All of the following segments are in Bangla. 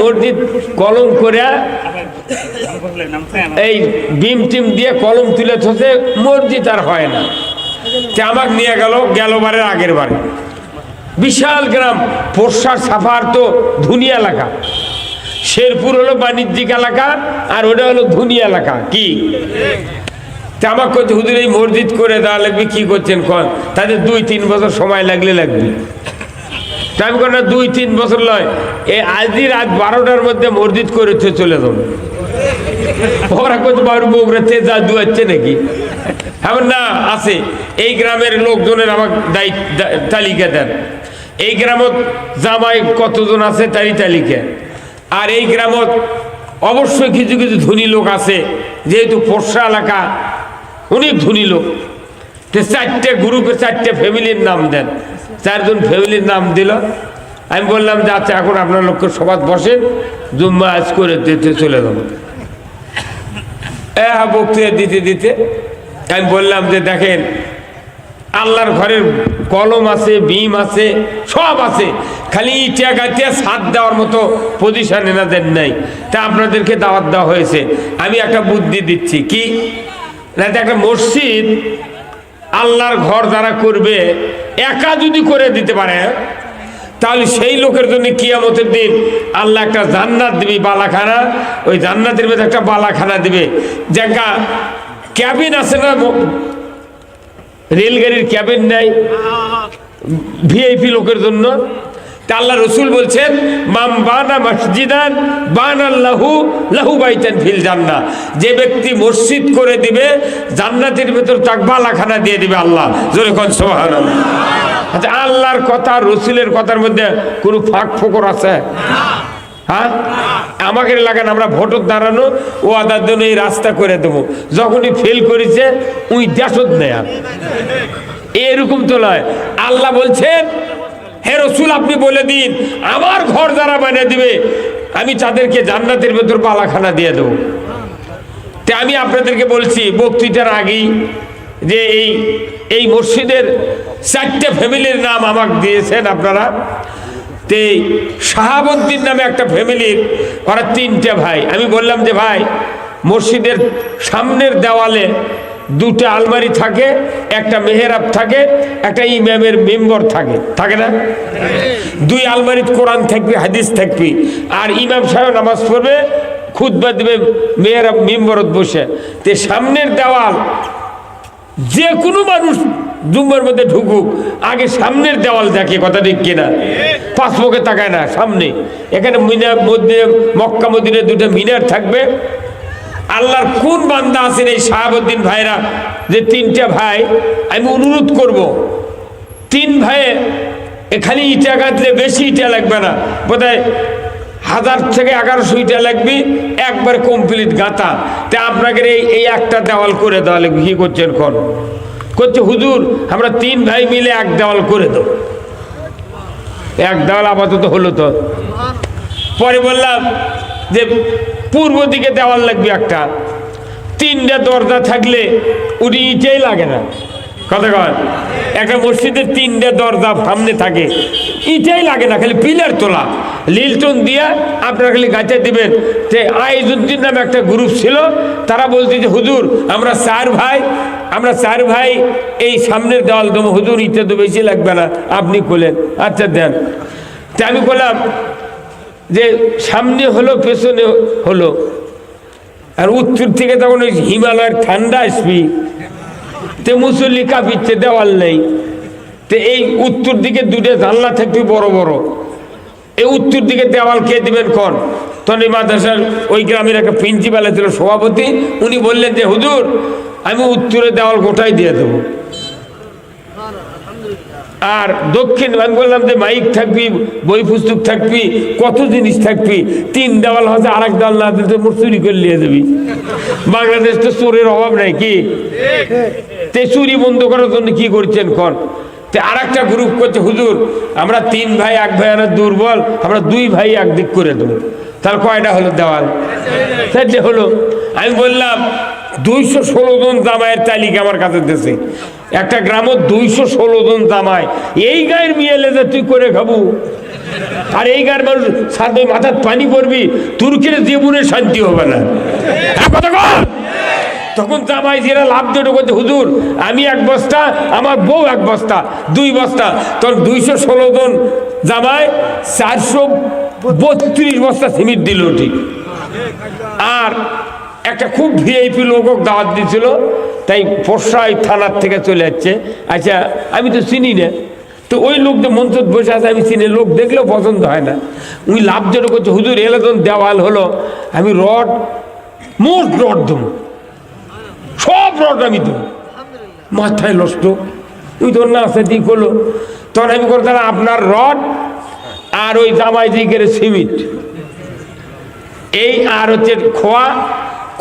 মসজিদ কলম করে এই বিম টিম দিয়ে কলম তুলে থসে মসজিদ আর হয় না। তে আমাকে নিয়ে গেল গেল বারের আগের বারে। বিশাল গ্রাম পোর্সার সাফার তো ধুনি এলাকা। শেরপুর হলো বাণিজ্যিক এলাকা আর ওটা হলো ধুনি এলাকা। কি? তা আমাকে কইতে হুজুর, এই মসজিদ করে দেওয়া লাগবে। কি করছেন? কন? তাদের দুই, তিন বছর সময় লাগলে লাগবে। টাইম করে দুই, তিন বছর লয়। এই আজই রাত বারোটার মধ্যে মসজিদ করে চলে যাব। ওরা আছে নাকি? না, আছে। এই গ্রামের লোকজনের আমার দায়িত্ব তালিকা দেন। এই গ্রামত জামাই কতজন আছে তালিকা। আর এই গ্রামত অবশ্যই কিছু কিছু ধনী লোক আছে। যেহেতু এলাকা ধনী লোক। চারটে গ্রুপে চারটে ফ্যামিলির নাম দেন। চারজন ফ্যামিলির নাম দিল। আমি বললাম, যে আচ্ছা এখন আপনার লোককে সবাই বসেন জুম্মা আজ করে দিতে চলে যাব। হ্যাঁ বক্তৃতা দিতে দিতে আমি বললাম যে, দেখেন, আল্লাহর ঘরের কলম আছে বিম আছে, সব আছে। খালি ইটা গাছে সাত দেওয়ার মতো পজিশন এনাদের নাই। তা আপনাদেরকে দাওয়াত দেওয়া হয়েছে। আমি একটা বুদ্ধি দিচ্ছি। কি? না একটা মসজিদ। আল্লাহর ঘর যারা করবে, একা যদি করে দিতে পারে, তাহলে সেই লোকের জন্য কিয়ামতের দিন আল্লাহ একটা জান্নাত দিবি, বালাখানা। ওই জান্নাতের মধ্যে একটা বালাখানা দিবে। যেটা ক্যাবিন আছে না রেলগাড়ির ক্যাবিন নাই ভিআইপি লোকের জন্য। তা আল্লাহ রসুল বলছেন, মাম বানা মসজিদান, বান আল্লাহু লাহু বাইতেন ফিল জান্না যে ব্যক্তি মসজিদ করে দিবে, জান্নাতের ভেতর তাক বালাখানা দিয়ে দিবে আল্লাহ। জোরে সুবহানাল্লাহ। আচ্ছা আল্লাহর কথা, রসুলের কথার মধ্যে কোনো ফাঁক ফোকর আছে? হ্যাঁ? আমাকে লাগান আমরা ভোটত দাঁড়ানো ও আদার জন্য এই রাস্তা করে দেবো। যখনই ফেল করেছে উই দেশত নেয়া। এরকম তো নয়। আল্লাহ বলছেন হে রসুল, আপনি বলে দিন, আমার ঘর যারা বানিয়ে দিবে, আমি তাদেরকে জান্নাতের ভেতর পালাখানা দিয়ে দেবো। তে আমি আপনাদেরকে বলছি, বক্তৃতার আগেই যে এই এই মসজিদের চারটে ফ্যামিলির নাম আমাকে দিয়েছেন আপনারা। তে শাহাবুদ্দিন নামে একটা ফ্যামিলির ওরা তিনটে ভাই। আমি বললাম যে, ভাই, মসজিদের সামনের দেওয়ালে দুটো আলমারি থাকে, একটা মেহেরাব থাকে, একটা ইমামের মেম্বর থাকে। থাকে না? দুই আলমারিত কোরআন থাকবে, হাদিস থাকবি। আর ইমাম সাহেব নামাজ পড়বে খুদবা দেবে মেয়েরা মেম্বরত বসে। তে সামনের দেওয়াল যে কোনো মানুষ জুম্মার মধ্যে ঢুকুক, আগে সামনের দেওয়াল দেখে, কথা ঠিক কিনা? মুখে তাকায় না, সামনে। এখানে মিনার মধ্যে মক্কা মদিনে দুটো মিনার থাকবে। আল্লাহর কোন বান্দা আছেন এই শাহাবুদ্দিন ভাইরা? যে তিনটা ভাই, আমি অনুরোধ করব, তিন ভাইয়ে এখানে ইটা গাঁথলে বেশি ইটা লাগবে না। বোধহয় হাজার থেকে এগারোশো ইটা লাগবে, একবার কমপ্লিট গাঁথা। তা আপনাকে এই এই একটা দেওয়াল করে দেওয়া লাগবে কি করছেন কর করছে হুজুর, আমরা তিন ভাই মিলে এক দেওয়াল করে দেবো এক দেওয়াল আপাতত হলো তো। পরে বললাম যে পূর্ব দিকে দেওয়াল লাগবে একটা। তিনটা দরজা থাকলে উনি ইটেই লাগে না। কথা কয় একটা মসজিদের তিনটে দরজা সামনে থাকে, ইটেই লাগে না, খালি পিলার তোলা। লিলটন দিয়া আপনারা খালি গাছে দিবেন যে আইজুদ্দিন নামে একটা গ্রুপ ছিল, তারা বলছে যে, হুজুর, আমরা চার ভাই, আমরা চার ভাই, এই সামনের দেওয়াল দেবো হুজুর ইটে তো বেশি লাগবে না, আপনি খোলেন। আচ্ছা দেন। তা আমি বললাম যে সামনে হলো, পেছনে হলো। আর উত্তর থেকে তখন ওই হিমালয়ের ঠান্ডা আসবি। তে মুসল্লি কাঁপিচ্ছে, দেওয়াল নেই। তে এই উত্তর দিকে দুটো জানলা থাকবে, বড় বড়। এই উত্তর দিকে দেওয়াল কে দেবেন কন তখন মাদ্রাসার ওই গ্রামের একটা প্রিন্সিপাল ছিল, সভাপতি। উনি বললেন যে, হুজুর, আমি উত্তরে দেওয়াল গোটাই দিয়ে দেবো। আর দক্ষিণ বললাম যে মাইক থাকবি, বই পুস্তক থাকবি, কত জিনিস থাকবি, তিন দেওয়াল হচ্ছে আর এক দেওয়াল না দিতে মোট চুরি করে নিয়ে যাবি। বাংলাদেশ তো চোরের অভাব নাই কি? তে চুরি বন্ধ করার জন্য কি করছেন কন? তে আর একটা গ্রুপ করছে, হুজুর, আমরা তিন ভাই, এক ভাই আর দুর্বল, আমরা দুই ভাই একদিক করে দেবো। তার কয়টা হলো দেওয়াল? চারটে হলো। আমি বললাম, দুইশো ষোলো জন জামাইয়ের তালিকা আমার কাছে দিয়েছে একটা গ্রামত দুইশো ষোলো জন জামাই। এই গায়ের মেয়ে লেজে তুই করে খাব? আর এই গায়ের মানুষ সাথে মাথার পানি পড়বি, তুর্কের জীবনে শান্তি হবে না। তখন জামাই যেটা লাভ দিয়ে করতে হুজুর, আমি এক বস্তা, আমার বউ এক বস্তা, দুই বস্তা। তোর দুইশো ষোলো জন জামাই, চারশো বত্রিশ বস্তা সিমেন্ট দিল ঠিক। আর একটা খুব ভিআইপি লোক দাওয়াত দিয়েছিল, তাই পোষাই থানার থেকে চলে যাচ্ছে। আচ্ছা আমি তো চিনি না। তো ওই লোক যে মঞ্চ বসে আছে, আমি চিনি লোক দেখলেও পছন্দ হয় না। উনি লাভজনক করছে। হুজুর এলে যখন দেওয়াল হলো। আমি রড, মোট রড দেবো। সব রড আমি দেবো। মাথায় নষ্ট। ওই তোর না আছে দিক হলো তখন আমি করতাম আপনার রড আর ওই জামাই দিকের সিমেন্ট এই আর হচ্ছে খোয়া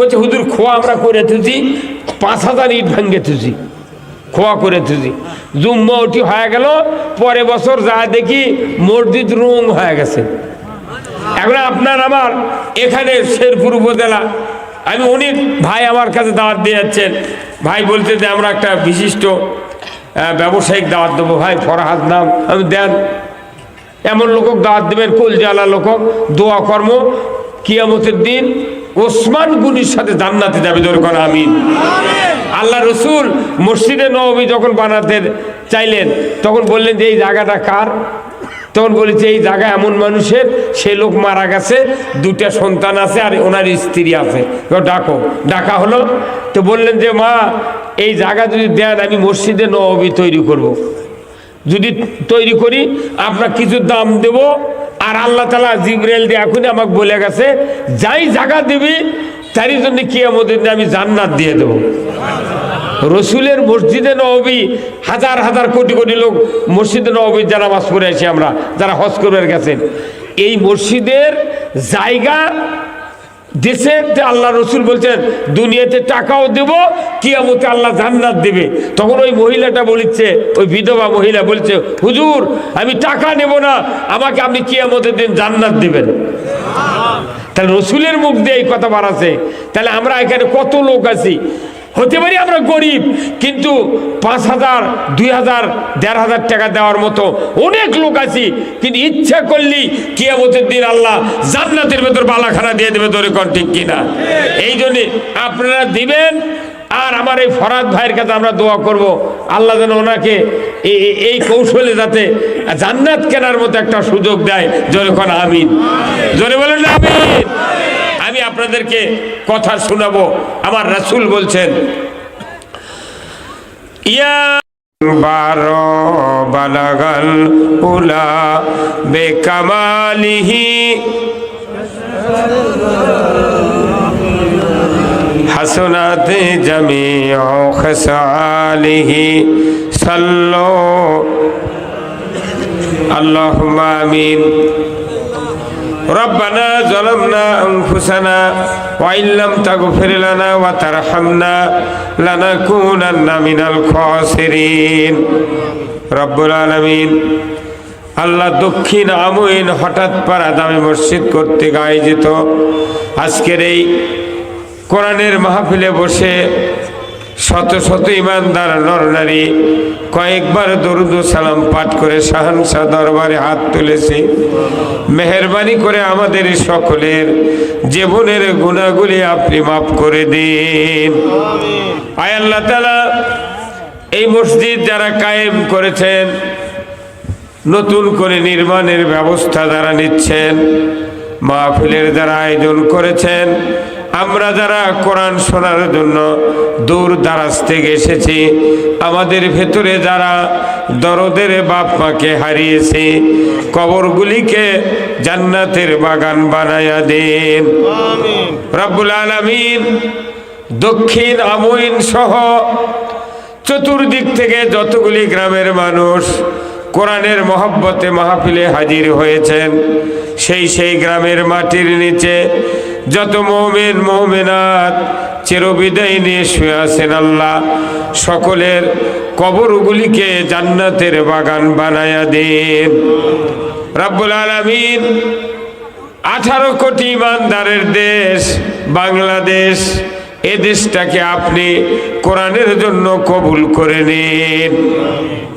করছে হুজুর, খোয়া আমরা করে থুছি, পাঁচ হাজার ইট ভাঙ্গে থুছি। খোয়া করে থুছি। জুম্মা উঠি হয়ে গেল পরে বছর যা দেখি মসজিদ রং হয়ে গেছে। এখন আপনার আমার এখানে শেরপুর উপজেলা। আমি অনেক ভাই আমার কাছে দাওয়াত দিয়ে যাচ্ছেন। ভাই বলতে যে, আমরা একটা বিশিষ্ট ব্যবসায়িক দাওয়াত দেবো। ভাই, ফরহাদ নাম, আমি দেন। এমন লোক দাওয়াত দেবেন, কলজালা লোক দোয়া কর্ম, কিয়ামতের দিন ওসমান গুনির সাথে জান্নাতে যাবে দরকার আমিন। আল্লাহ রসুল মসজিদে নবী যখন বানাতে চাইলেন তখন বললেন যে এই জায়গাটা কার? তখন বলেছে এই জায়গা এমন মানুষের সে লোক মারা গেছে দুটা সন্তান আছে আর ওনার স্ত্রী আছে। ডাকো ডাকা হলো। তো বললেন যে মা এই জায়গা যদি দেন আমি মসজিদে নবী তৈরি করব। যদি তৈরি করি আপনার কিছু দাম দেব আর আল্লাহ তালা জিব্রাইল দিয়ে এখনই আমাকে বলে গেছে, যাই জায়গা দিবি, তারই জন্য কি আমাদের আমি জান্নাত দিয়ে দেবো। রসুলের মসজিদে নবী হাজার হাজার কোটি কোটি লোক মসজিদে নবী যারা মাস পড়ে আছি আমরা, যারা হজ করবার গেছেন। এই মসজিদের জায়গা আল্লাহ রসুল বলছেন, দুনিয়াতে টাকাও দেব, কিয়ামতে আল্লাহ জান্নাত দেবে। তখন ওই মহিলাটা বলিচ্ছে ওই বিধবা মহিলা বলছে, হুজুর, আমি টাকা নেব না, আমাকে আপনি কিয়ামতের দিন জান্নাত দেবেন। তাহলে রসুলের মুখ দিয়ে এই কথা বাড়াছে। তাহলে আমরা এখানে কত লোক আছি? হতে পারি আমরা গরিব, কিন্তু পাঁচ হাজার, দুই হাজার, দেড় হাজার টাকা দেওয়ার মতো অনেক লোক আছি, কিন্তু ইচ্ছা করলি কিয়ামতের দিন আল্লাহ জান্নাতের ভেতর বালাখানা দিয়ে দেবে তোর কন ঠিক কিনা? এই জন্যে আপনারা দিবেন, আর আমার এই ফরাদ ভাইয়ের কাছে আমরা দোয়া করব, আল্লাহ যেন ওনাকে এই- কৌশলে যাতে জান্নাত কেনার মতো একটা সুযোগ দেয় জোরে আমিন। জোরে বলেন আমিন। আমি আপনাদেরকে কথা শোনাবো। আমার রাসুল বলছেন, ইয়া বারো বালাগাল উলা বেকামালিহি হাসনাত জমি খসালিহি সাল্লো আল্লাহ আমিন। ربنا ظلمنا أنفسنا وإن لم تغفر لنا وترحمنا لنكونن من الخاسرين رب العالمين আল্লাহ দক্ষিণ আমইন হঠাৎ পাড়া দামে মসজিদ কর্তৃক আয়োজিত আজকের এই কোরআনের মাহফিলে বসে শত শত ইমানদার নরনারী কয়েকবার দরুদ সালাম পাঠ করে শাহানশাহ দরবারে হাত তুলেছে। মেহরবানি করে আমাদের সকলের জীবনের গুণাগুলি আপনি মাফ করে দিন। আয় আল্লাহ তালা এই মসজিদ যারা কায়েম করেছেন, নতুন করে নির্মাণের ব্যবস্থা যারা নিচ্ছেন, মাহফিলের যারা আয়োজন করেছেন আমরা যারা কোরআন শোনার জন্য দূর দারাজ থেকে এসেছি আমাদের ভেতরে যারা দরদের বাপ মাকে হারিয়েছি কবরগুলিকে জান্নাতের বাগান বানায়া দিন। রব্বুল আলমিন দক্ষিণ আমইন সহ চতুর্দিক থেকে যতগুলি গ্রামের মানুষ কোরআনের মহব্বতে মাহফিলে হাজির হয়েছেন সেই সেই গ্রামের মাটির নিচে যত মৌমেন, মৌমেনাত চিরবিদায় নিয়ে শুয়ে আছেন আল্লাহ, সকলের কবরগুলিকে জান্নাতের বাগান বানায়া দিন। রাব্বুল আলামিন আঠারো কোটি ইমানদারের দেশ, বাংলাদেশ, এ দেশটাকে আপনি কোরআনের জন্য কবুল করে নিন।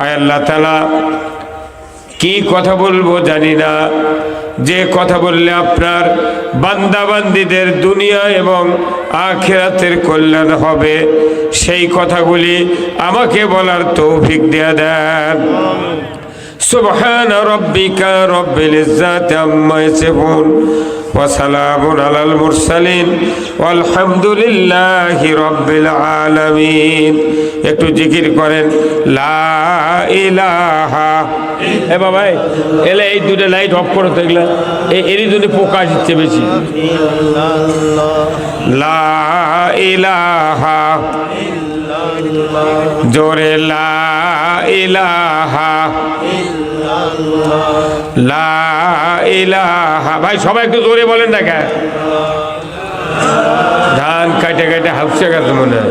আয় আল্লাহ তালা কি কথা বলব জানি না। যে কথা বললে আপনার বান্দাবান্দিদের দুনিয়া এবং আখেরাতের কল্যাণ হবে, সেই কথাগুলি আমাকে বলার তৌফিক দেয়া দেন। سبحان ربك رب العزة عما يصفون وسلام على المرسلين والحمد لله رب العالمين একটু জিকির করেন লা ইলাহা এ বাবা এই, এলে এই দুটো লাইট অফ করো তো এগুলা এই এরই জন্য পোকা আসছে বেশি লা ইলাহা জোরে লা ইলাহা লা ইলাহা ভাই সবাই একটু জোরে বলেন না ধান কাটে কাটে হাফসে গেছে মনে হয়।